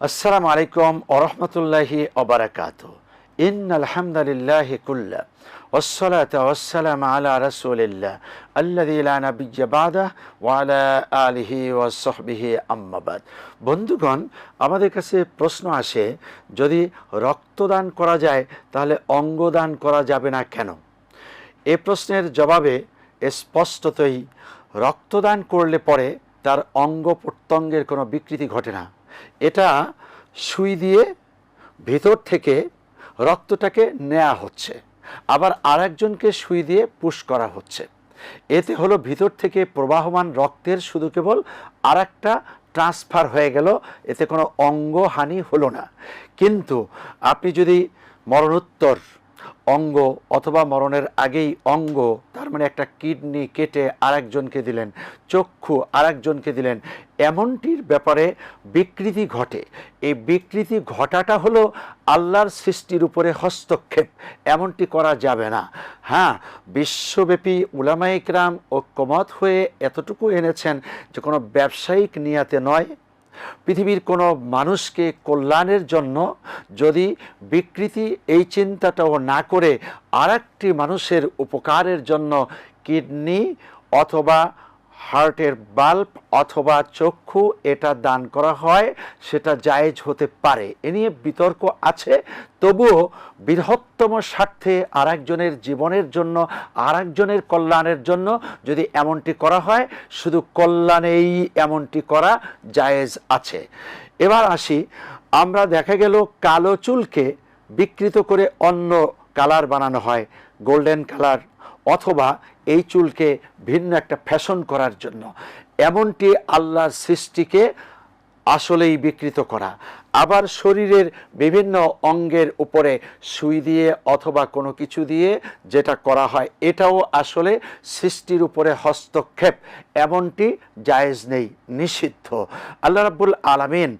আসসালামু আলাইকুম ওরহমতুল্লাহি ওবরাকাত ইন আলহামদুলিল্লাহ কুল্লা والصلاة والسلام على رسول الله الذي لا نبي بعده وعلى آله وصحبه أما بعد বন্ধুগণ আমাদের কাছে প্রশ্ন আসে যদি রক্তদান করা যায় তাহলে অঙ্গদান করা যাবে না কেন এ প্রশ্নের জবাবে স্পষ্টতই রক্তদান করলে পরে তার অঙ্গ প্রত্যঙ্গের কোনো বিকৃতি ঘটে না এটা সুই দিয়ে ভেতর থেকে রক্তটাকে নেওয়া হচ্ছে। আবার আরেকজনকে সুই দিয়ে পুশ করা হচ্ছে। এতে হলো ভিতর থেকে প্রবাহমান রক্তের শুধু কেবল আর একটা ট্রান্সফার হয়ে গেল, এতে কোনো অঙ্গহানি হলো না। কিন্তু আপনি যদি মরণোত্তর অঙ্গ অথবা মরণের আগেই অঙ্গ, তার মানে একটা কিডনি কেটে আরেকজনকে দিলেন, চক্ষু আরেকজনকে দিলেন। এমনটির ব্যাপারে বিকৃতি ঘটে। এই বিকৃতি ঘটাটা হলো আল্লাহর সৃষ্টির উপরে হস্তক্ষেপ। এমনটি করা যাবে না। হ্যাঁ বিশ্বব্যাপী উলামাইকরাম ঐক্যমত হয়ে এতটুকু এনেছেন যে কোনো ব্যবসায়িক নিয়াতে নয় পৃথিবীর কোনো মানুষকে কল্যাণের জন্য যদি বিকৃতি এই চিন্তাটাও না করে আর মানুষের উপকারের জন্য কিডনি অথবা হার্টের বাল্ব অথবা চক্ষু এটা দান করা হয়, সেটা জায়েজ হতে পারে। এ নিয়ে বিতর্ক আছে। তবুও বৃহত্তম স্বার্থে আর একজনের জীবনের জন্য আর একজনের কল্যাণের জন্য যদি এমনটি করা হয়, শুধু কল্যাণেই এমনটি করা জায়েজ আছে। এবার আসি, আমরা দেখা গেল কালো চুলকে বিকৃত করে অন্য কালার বানানো হয়। গোল্ডেন কালার অথবা এই চুলকে ভিন্ন একটা ফ্যাশন করার জন্য। এমনটি আল্লাহর সৃষ্টিকে আসলেই বিকৃত করা। আবার শরীরের বিভিন্ন অঙ্গের উপরে সুই দিয়ে অথবা কোনো কিছু দিয়ে যেটা করা হয়, এটাও আসলে সৃষ্টির উপরে হস্তক্ষেপ। এমনটি জায়েজ নেই, নিষিদ্ধ। আল্লাহ রাব্বুল আলামিন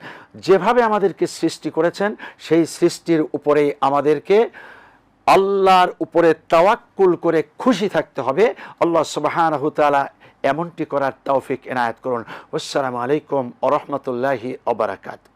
যেভাবে আমাদেরকে সৃষ্টি করেছেন, সেই সৃষ্টির উপরেই আমাদেরকে আল্লাহর উপরে তাওয়াক্কুল করে খুশি থাকতে হবে। আল্লাহ সুবাহানহতালা এমনটি করার তৌফিক এনায়াত করুন। আসসালামু আলাইকুম আ রহমতুল্লাহি ওয়া বারাকাতুহু।